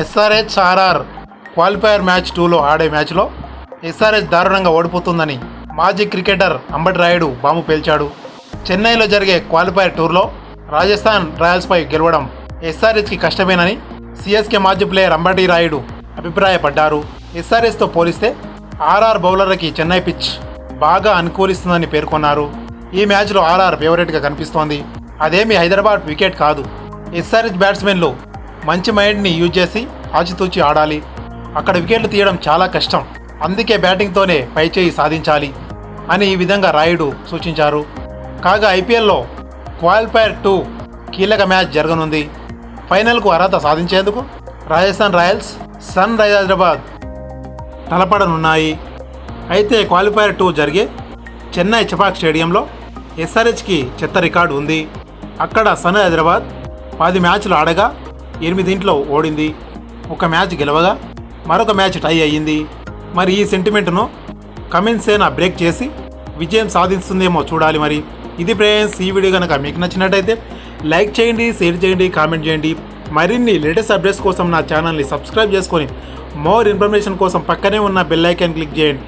SRH RR qualifier match టూలో ఆడే మ్యాచ్లో ఎస్ఆర్హెచ్ దారుణంగా ఓడిపోతుందని మాజీ క్రికెటర్ అంబటి రాయుడు బాంబు పేల్చాడు. చెన్నైలో జరిగే క్వాలిఫైయర్ టూర్లో రాజస్థాన్ రాయల్స్పై గెలవడం ఎస్ఆర్హెచ్కి కష్టమేనని సిఎస్కే మాజీ ప్లేయర్ అంబటి రాయుడు అభిప్రాయపడ్డారు. ఎస్ఆర్ఎస్తో పోలిస్తే ఆర్ఆర్ బౌలర్లకి చెన్నై పిచ్ బాగా అనుకూలిస్తుందని పేర్కొన్నారు. ఈ మ్యాచ్లో ఆర్ఆర్ ఫేవరెట్గా కనిపిస్తోంది. అదేమి హైదరాబాద్ వికెట్ కాదు. ఎస్ఆర్హెచ్ బ్యాట్స్మెన్లు మంచి మైండ్ని యూజ్ చేసి ఆచితూచి ఆడాలి. అక్కడ వికెట్లు తీయడం చాలా కష్టం. అందుకే బ్యాటింగ్తోనే పైచేయి సాధించాలి అని ఈ విధంగా రాయుడు సూచించారు. కాగా ఐపీఎల్లో క్వాలిఫైర్ టూ కీలక మ్యాచ్ జరగనుంది. ఫైనల్కు అర్హత సాధించేందుకు Rajasthan Royals Sun Rise Hyderabad తలపడనున్నాయి. అయితే క్వాలిఫైర్ టూ జరిగే చెన్నై చపాక్ స్టేడియంలో ఎస్ఆర్హెచ్కి చెత్త రికార్డు ఉంది. అక్కడ సన్ హైదరాబాద్ పది మ్యాచ్లు ఆడగా ఎనిమిదింట్లో ఓడింది. ఒక మ్యాచ్ గెలవగా మరొక మ్యాచ్ టై అయ్యింది. మరి ఈ సెంటిమెంట్ను కమిన్ సేన బ్రేక్ చేసి విజయం సాధిస్తుందేమో చూడాలి మరి. ఇది ఫ్రెండ్స్ ఈ వీడియో కనుక మీకు నచ్చినట్టయితే లైక్ చేయండి షేర్ చేయండి కామెంట్ చేయండి. మరిన్ని లేటెస్ట్ అప్డేట్స్ కోసం నా ఛానల్ని సబ్స్క్రైబ్ చేసుకొని మోర్ ఇన్ఫర్మేషన్ కోసం పక్కనే ఉన్న బెల్ ఐకాన్ క్లిక్ చేయండి.